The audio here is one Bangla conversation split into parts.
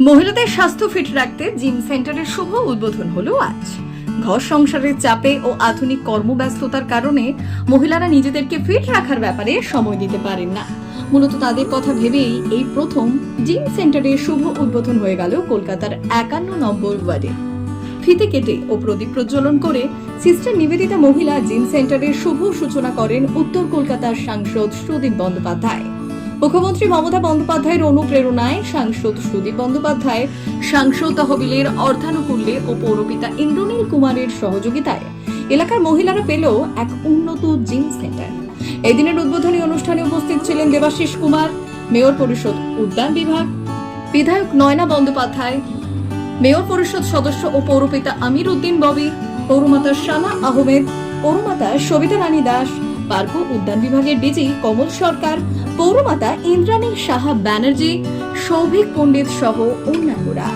মহিলাদের স্বাস্থ্য ফিট রাখতে জিম সেন্টারের শুভ উদ্বোধন হলো আজ। ঘর সংসারের চাপে ও আধুনিক কর্মব্যস্ততার কারণে মহিলারা নিজেদেরকে ফিট রাখার ব্যাপারে সময় দিতে পারেন না। মূলত তাদের কথা ভেবেই এই প্রথম জিম সেন্টারের শুভ উদ্বোধন হয়ে গেল কলকাতার একান্ন নম্বর ওয়ার্ডে। ফিতে কেটে ও প্রদীপ প্রজ্বলন করে সিস্টার নিবেদিতা মহিলা জিম সেন্টারের শুভ সূচনা করেন উত্তর কলকাতার সাংসদ সুদীপ বন্দ্যোপাধ্যায়। মুখ্যমন্ত্রী মমতা বন্দ্যোপাধ্যায়ের অনুপ্রেরণায় সাংসদ সুদীপ বন্দ্যোপাধ্যায়, সাংসদ তহবিলের অর্থানুকূল্যে ও পৌরপিতা ইন্দ্রনীল কুমারের সহযোগিতায় এলাকার মহিলারা পেল এক উন্নত জিম সেন্টার। এই দিনের উদ্বোধনী অনুষ্ঠানে উপস্থিত ছিলেন দেবাশিস কুমার, মেয়র পরিষদ উদ্যান বিভাগ, বিধায়ক নয়না বন্দ্যোপাধ্যায়, মেয়র পরিষদ সদস্য ও পৌরপিতা আমির উদ্দিন ববি, পৌরমাতা শামা আহমেদ, পৌরমাতা সবিতা রানী দাস পার্ক ও উদ্যান বিভাগের ডিজি কমল সরকার, পৌরমাতা ইন্দ্রাণী সাহা ব্যানার্জি, সৌভিক পণ্ডিত সহ অন্যান্যরা।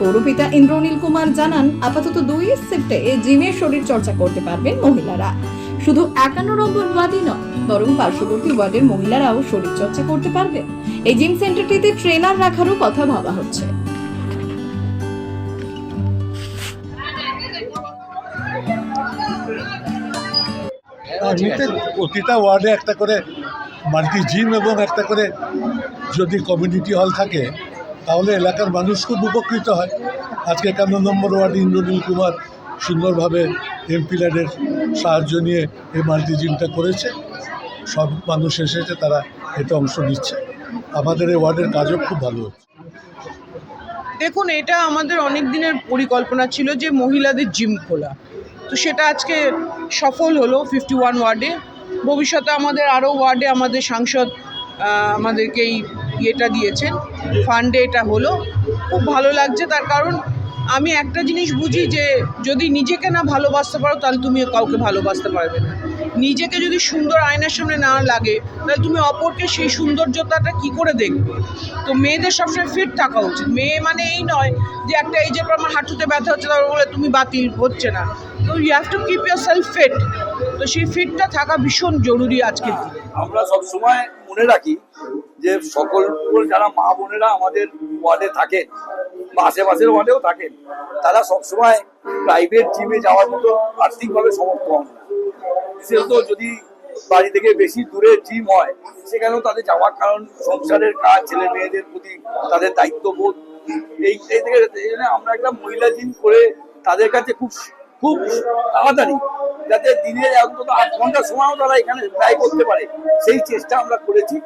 পৌরপিতা ইন্দ্রনীল কুমার জানান, আপাতত দুই শিফটে জিমে শরীর চর্চা করতে পারবেন মহিলারা। শুধু একান্ন নম্বর ওয়ার্ডই নয়, বরং পার্শ্ববর্তী ওয়ার্ডের মহিলারাও শরীর চর্চা করতে পারবেন। এই জিম সেন্টারটিতে ট্রেনার রাখারও কথা ভাবা হচ্ছে। এমনিতে প্রতিটা ওয়ার্ডে একটা করে মাল্টি জিম এবং একটা করে যদি কমিউনিটি হল থাকে তাহলে এলাকার মানুষ খুব উপকৃত হয়। আজকে একান্ন নম্বর ওয়ার্ডে ইন্দ্রনীল কুমার সুন্দরভাবে এমপি ল্যাডের সাহায্য নিয়ে এই মাল্টি জিমটা করেছে। সব মানুষ এসেছে তারা এতে অংশ নিচ্ছে। আমাদের এই ওয়ার্ডের কাজও খুব ভালো হচ্ছে। দেখুন এটা আমাদের অনেক দিনের পরিকল্পনা ছিল যে মহিলাদের জিম খোলা। তো সেটা আজকে সফল হলো ফিফটি ওয়ান ওয়ার্ডে। ভবিষ্যতে আমাদের আরও ওয়ার্ডে আমাদের সাংসদ আমাদেরকে এই ইয়েটা দিয়েছেন। ফান্ডে এটা হলো। খুব ভালো লাগছে তার কারণ আমি একটা জিনিস বুঝি যে যদি নিজেকে না ভালোবাসতে পারো, তাহলে তুমি কাউকে ভালোবাসতে পারবে না। নিজেকে যদি সুন্দর আয়নার সামনে না লাগে, তাহলে তুমি অপরকে সেই সৌন্দর্যতাটা কি করে দেখবে? তো মেয়েদের সবসময় ফিট থাকা উচিত। মেয়ে মানে এই নয় যে একটা এই যে আমার হাঁটুতে ব্যথা হচ্ছে, তারপর বলে তুমি বাতিল, হচ্ছে না। তো you have to keep yourself fit তো সেই ফিটটা থাকা ভীষণ জরুরি আজকে আমরা সব সময় মনে রাখি যে সকল, যারা মা বোনেরা আমাদের ওয়ার্ডে থাকেন আশেপাশের ওয়ার্ডেও থাকেন। তারা সবসময় প্রাইভেট জিমে যাওয়ার মতো আর্থিকভাবে সমর্থ হন না। যদি বাড়ি থেকে বেশি দূরে জিম হয়, সেখানেও তাদের যাওয়ার কারণ সংসারের কাজ, ছেলে মেয়েদের প্রতি তাদের দায়িত্ববোধ। এই এই থেকে আমরা একটা মহিলা জিম করে তাদের কাছে খুব খুব তাড়াতাড়ি যাতে দিনের অন্তত আট ঘণ্টা সময়ও তারা এখানে ব্যয় করতে পারে। সেই চেষ্টা আমরা করেছি।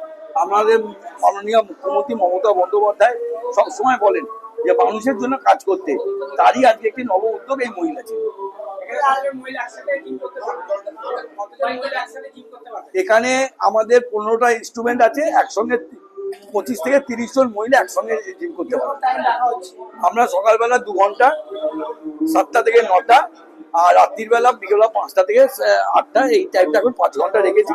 আমাদের মাননীয় মুখ্যমন্ত্রী মমতা বন্দ্যোপাধ্যায় সবসময় বলেন যে মানুষের জন্য কাজ করতে, তারই আজকে একটি নব উদ্যোগ এই মহিলা ছিল। এখানে আমাদের পনেরোটা ইনস্ট্রুমেন্ট আছে, একসঙ্গে পঁচিশ থেকে তিরিশ জন মহিলা একসঙ্গে জিম করতে পারে আমরা সকালবেলা দু ঘণ্টা, সাতটা থেকে নটা, আর রাত্রির বেলা বিকেলবেলা পাঁচটা থেকে আটটা, এই টাইমটা এখন পাঁচ ঘণ্টা রেখেছি।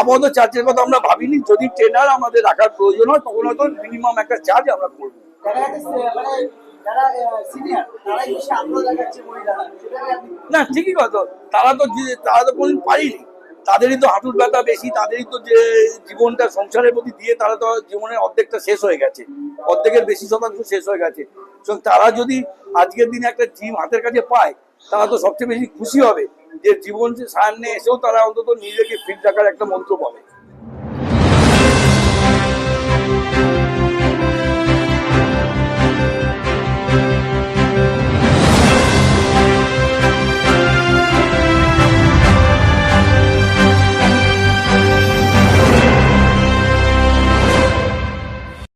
আপাতত চার্জের কথা আমরা ভাবিনি। যদি ট্রেনার আমাদের রাখার প্রয়োজন হয়, তখন হয়তো মিনিমাম একটা চার্জ আমরা করব। মানে না, ঠিকই কথা। তারা তো তারা তো কোনদিন পারিনি। তাদেরই তো হাঁটুর ব্যথা বেশি, তাদেরই তো যে জীবনটা সংসারের প্রতি দিয়ে তারা তো জীবনের অর্ধেকটা শেষ হয়ে গেছে। অর্ধেকের বেশি শতাংশ শেষ হয়ে গেছে। তারা যদি আজকের দিনে একটা জিম হাতের কাছে পায়, তারা তো সবচেয়ে বেশি খুশি হবে যে জীবন সামনে এসেও তারা অন্তত নিজেকে ফিট রাখার একটা মন্ত্র পাবে।